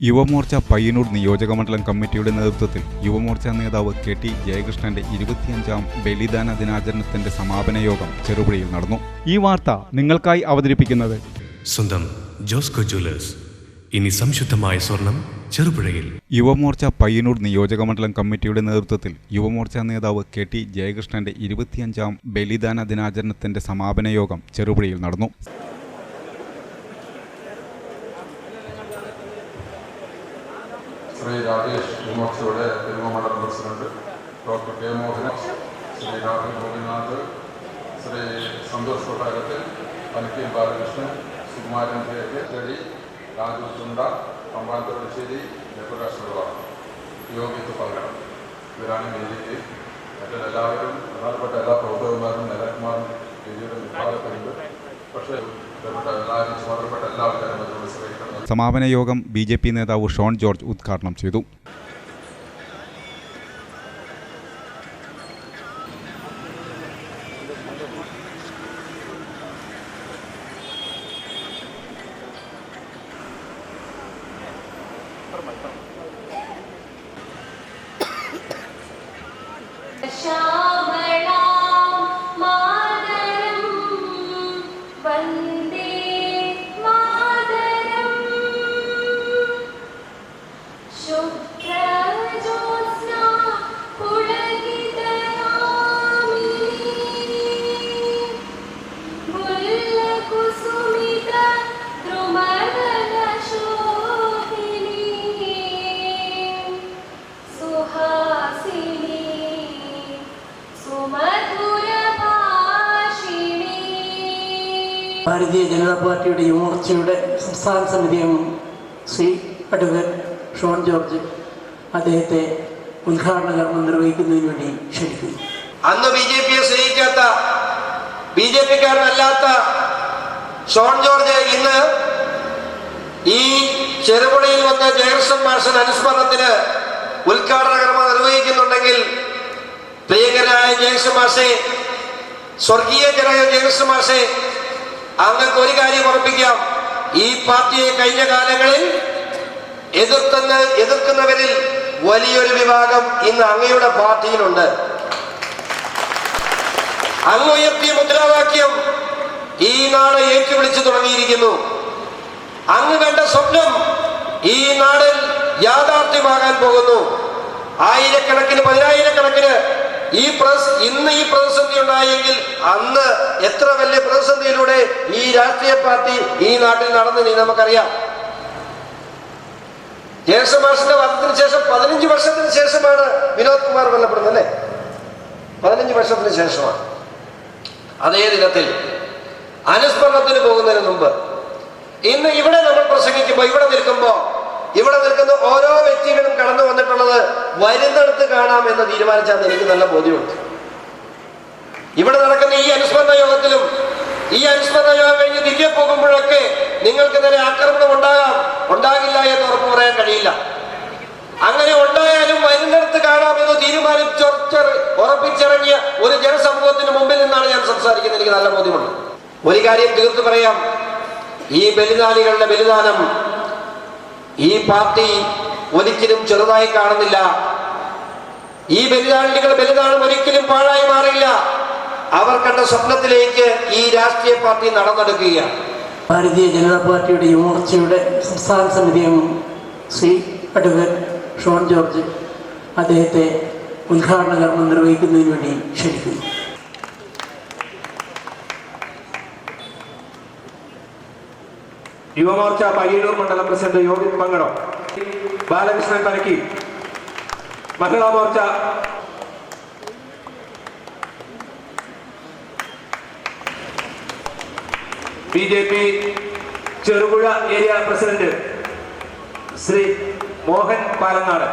യുവമോർച്ച പയ്യന്നൂർ നിയോജക മണ്ഡലം കമ്മിറ്റിയുടെ നേതൃത്വത്തിൽ യുവമോർച്ച നേതാവ് കെ ടി ജയകൃഷ്ണന്റെ ഇരുപത്തിയഞ്ചാം ബലിദാന ദിനാചരണത്തിന്റെ സമാപന യോഗം ചെറുപുഴയിൽ നടന്നു. ഈ വാർത്ത നിങ്ങൾക്കായി അവതരിപ്പിക്കുന്നത് സ്വന്തം ജോസ്കോ ജ്വല്ലേഴ്സ്. ഇനി സംശുദ്ധമായ സ്വർണം ചെറുപുഴയിൽ. യുവമോർച്ച പയ്യന്നൂർ നിയോജക മണ്ഡലം കമ്മിറ്റിയുടെ നേതൃത്വത്തിൽ യുവമോർച്ച നേതാവ് കെ ടി ജയകൃഷ്ണന്റെ ഇരുപത്തിയഞ്ചാം ബലിദാന ദിനാചരണത്തിന്റെ സമാപന യോഗം ചെറുപുഴയിൽ നടന്നു. ശ്രീ രാജേഷ് വിമോക്ഷയുടെ തിരുവമണ്ഡലം president doctor K Mohana Shri Rahul Gopinath Shri Santhosh കൊട്ടാരത്തിൽ പനിക്കൽ ബാലകൃഷ്ണൻ സുകുമാരൻ കെ കെ ചെടി രാജു ചുണ്ട പമ്പാന്തരശ്ശേരി ജയപ്രകാശ് അഗർവാൾ യോഗിക്ക് പങ്കെടുക്കും. ഇവരാണ് വേദിക്ക് മറ്റെല്ലാവരും പ്രധാനപ്പെട്ട എല്ലാ പ്രവർത്തകന്മാരും നേതാക്കന്മാരും വേദിയുടെ വിഭാഗത്തിലുണ്ട് പക്ഷേ ബന്ധപ്പെട്ട എല്ലാവരും ചുമതലപ്പെട്ട എല്ലാ ആൾക്കാരും അതിനോട് ശ്രമിക്കണം സമാപന യോഗം ബി നേതാവ് ഷോൺ ജോർജ് ഉദ്ഘാടനം ചെയ്തു ജനതാ പാർട്ടിയുടെ യുവമോർച്ചയുടെ സംസ്ഥാന സമിതി അംഗം ശ്രീ അഡ്വക്കേറ്റ് ഷോൺ ജോർജ് അദ്ദേഹത്തെ ഉദ്ഘാടന കർമ്മം നിർവഹിക്കുന്നതിന് വേണ്ടി ക്ഷണിക്കുന്നു. അന്ന് ബി ജെ പിയെ സ്നേഹിക്കാത്ത ബി ജെ പിക്കാരനല്ലാത്ത ഷോൺ ജോർജ് ഇന്ന് ഈ ചെറുപുഴയിൽ വന്ന ജയകൃഷ്ണൻ മാഷൻ അനുസ്മരണത്തിന് ഉദ്ഘാടന കർമ്മം നിർവഹിക്കുന്നുണ്ടെങ്കിൽ പ്രിയങ്കരായ ജയകൃഷ്ണൻ മാഷെ സ്വർഗീയ ജനക മാഷെ അങ്ങക്ക് ഒരു കാര്യം ഉറപ്പിക്കാം. ഈ പാർട്ടിയെ കഴിഞ്ഞ കാലങ്ങളിൽ എതിർക്കുന്ന എതിർക്കുന്നവരിൽ വലിയൊരു വിഭാഗം ഇന്ന് അങ്ങയുടെ പാർട്ടിയിലുണ്ട്. അങ്ങ് ഉയർത്തിയ മുദ്രാവാക്യം ഈ നാട് ഏറ്റുവിളിച്ചു തുടങ്ങിയിരിക്കുന്നു. അങ്ങ് കണ്ട സ്വപ്നം ഈ നാടിൽ യാഥാർത്ഥ്യമാകാൻ പോകുന്നു. ആയിരക്കണക്കിന് പതിനായിരക്കണക്കിന് ഈ പ്രസ് ഇന്ന് ഈ പ്രതിസന്ധി ഉണ്ടായെങ്കിൽ അന്ന് എത്ര പ്രതിസന്ധിയിലൂടെ ഈ രാഷ്ട്രീയ പാർട്ടി ഈ നാട്ടിൽ നടന്നു നീ നമുക്കറിയാം. ജയകൃഷ്ണ മാഷിന്റെ വധത്തിന് ശേഷം പതിനഞ്ച് വർഷത്തിന് ശേഷമാണ് വിനോദ് കുമാർ കൊല്ലപ്പെടുന്നത് അല്ലേ? പതിനഞ്ച് വർഷത്തിന് ശേഷമാണ്. അതേ ദിനത്തിൽ അനുസ്മരണത്തിന് പോകുന്നതിന് മുമ്പ് ഇന്ന് ഇവിടെ നമ്മൾ പ്രസംഗിക്കുമ്പോൾ ഇവിടെ നിൽക്കുമ്പോൾ ഇവിടെ നിൽക്കുന്ന ഓരോ വ്യക്തികളും കടന്നു വന്നിട്ടുള്ളത് വരുന്നിടത്ത് കാണാം എന്ന് തീരുമാനിച്ചാൽ എനിക്ക് നല്ല ബോധ്യമുണ്ട്. ഇവിടെ നടക്കുന്ന ഈ അനുസ്മരണ യോഗത്തിലും ഈ അനുസ്മരണ യോഗം കഴിഞ്ഞ് തിരികെ പോകുമ്പോഴൊക്കെ നിങ്ങൾക്ക് നേരെ ആക്രമണം ഉണ്ടാകാം. ഉണ്ടാകില്ല എന്ന് ഉറപ്പ് പറയാൻ കഴിയില്ല. അങ്ങനെ ഉണ്ടായാലും വരുന്നിടത്ത് കാണാമെന്ന് തീരുമാനം ഉറപ്പിച്ചിറങ്ങിയ ഒരു ജനസമൂഹത്തിന് മുമ്പിൽ നിന്നാണ് ഞാൻ സംസാരിക്കുന്നത്. എനിക്ക് നല്ല ബോധ്യമുണ്ട്. ഒരു കാര്യം തീർത്തു പറയാം. ഈ ബലിദാനികളുടെ ബലിദാനം ഈ പാർട്ടി ഒരിക്കലും ചെറുതായി കാണുന്നില്ല. ഈ ബലിദാനികളുടെ ബലിദാനം ഒരിക്കലും പാഴായി മാറില്ല. അവർ കണ്ട സ്വപ്നത്തിലേക്ക് ഈ രാഷ്ട്രീയ പാർട്ടി നടന്നെടുക്കുകയാണ്. ഭാരതീയ ജനതാ പാർട്ടിയുടെ യുവമോർച്ചയുടെ സംസ്ഥാന സമിതി അംഗം ശ്രീ അഡ്വക്കേറ്റ് ഷോൺ ജോർജ് അദ്ദേഹത്തെ ഉദ്ഘാടന കർമ്മം നിർവഹിക്കുന്നതിന് വേണ്ടി ക്ഷണിക്കുന്നു. യുവമോർച്ച പയ്യന്നൂർ മണ്ഡലം president Yogi Mangalam Balakrishnan Parakki. Mahila Morcha B J P Cherupuzha area president Shri Mohan Palanad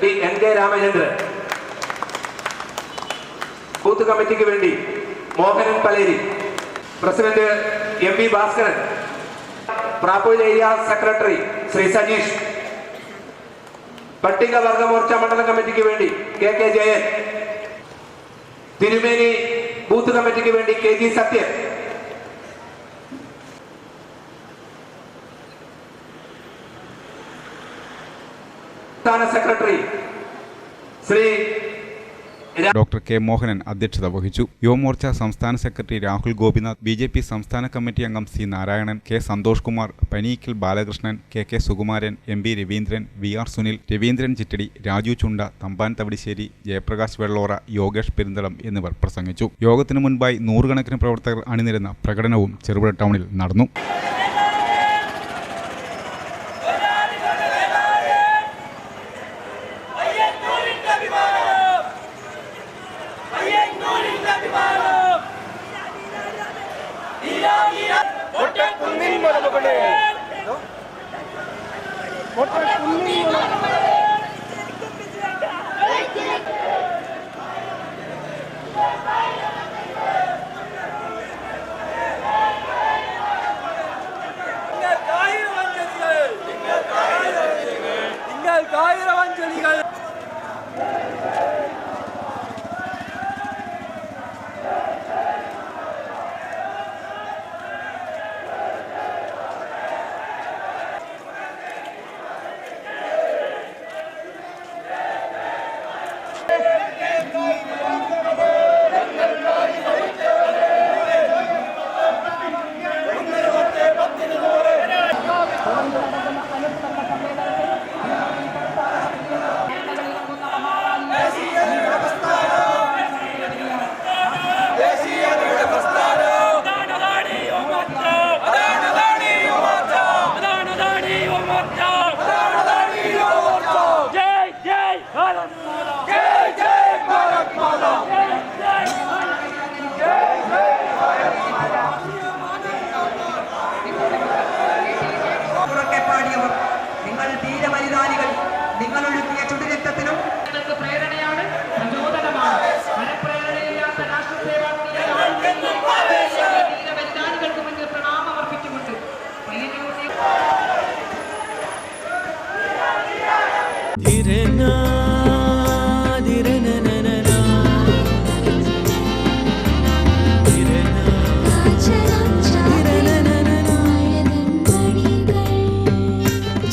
P N K Ramachandran. Booth കമ്മിറ്റിക്ക് വേണ്ടി Mohanan Paleri. President M V Bhaskaran. Prappur area secretary Shri Sajeesh പട്ടിക വർഗമോർച്ച മണ്ഡലം കമ്മിറ്റിക്ക് വേണ്ടി K K Jayan. തിരുമേനി booth കമ്മിറ്റിക്ക് വേണ്ടി കെ ജി സത്യൻ. സംസ്ഥാന secretary Shri doctor K Mohanan അധ്യക്ഷത വഹിച്ചു. യുവമോർച്ച സംസ്ഥാന secretary Rahul Gopinath B J P സംസ്ഥാന കമ്മിറ്റി അംഗം C Narayanan K Santhosh Kumar Panikkil Balakrishnan K K Sukumaran M B Raveendran V R Sunil Raveendran Chittadi Raju Chunda Thampan Thavidisseri Jayaprakash Vellora Yogesh Perinthalam എന്നിവർ പ്രസംഗിച്ചു. യോഗത്തിനു മുൻപായി നൂറുകണക്കിന് പ്രവർത്തകർ അണിനിരുന്ന പ്രകടനവും ചെറുപുഴ ടൗണിൽ നടന്നു.